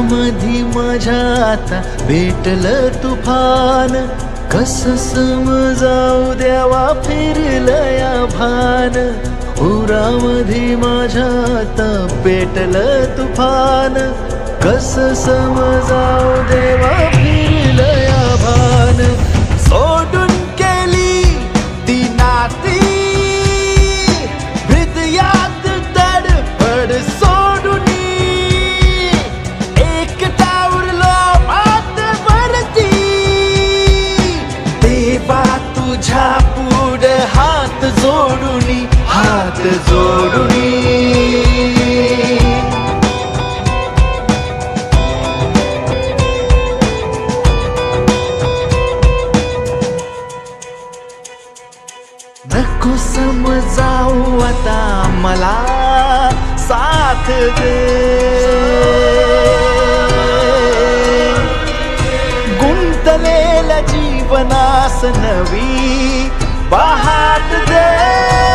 मधी माझ्या आता भेटलं तुफान. कस समजाऊ द्यावा फिरलं या भान. हो उरामधी माझ्या आता पेटलं तुफान. कस समजाऊ देवा फिरलं या भान. सोडून केली ती नाती. नको समजाऊ आता मला साथ दे. गुंतलेल्या जीवनास नवी पहाट दे.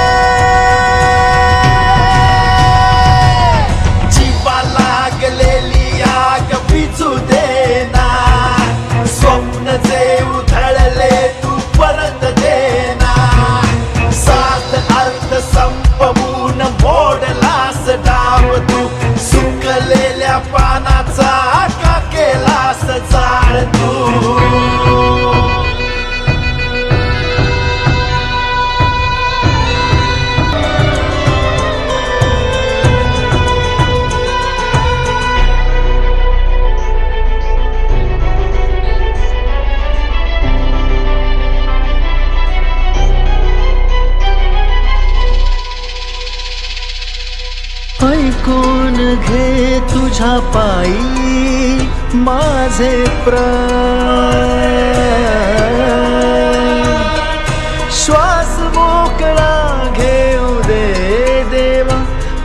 Papa ऐकून घे तुझ्या पायी माझे प्राण। श्वास मोकळा घेऊ दे देवा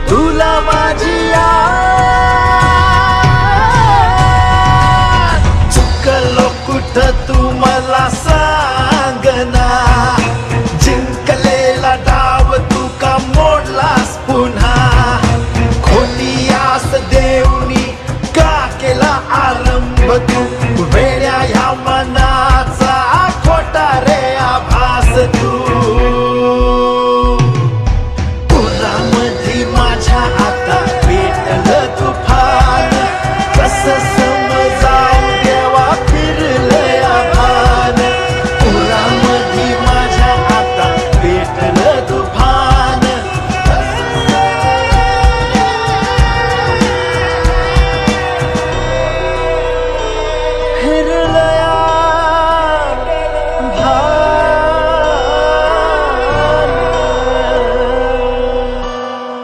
तुला माझी चुकलो कुठं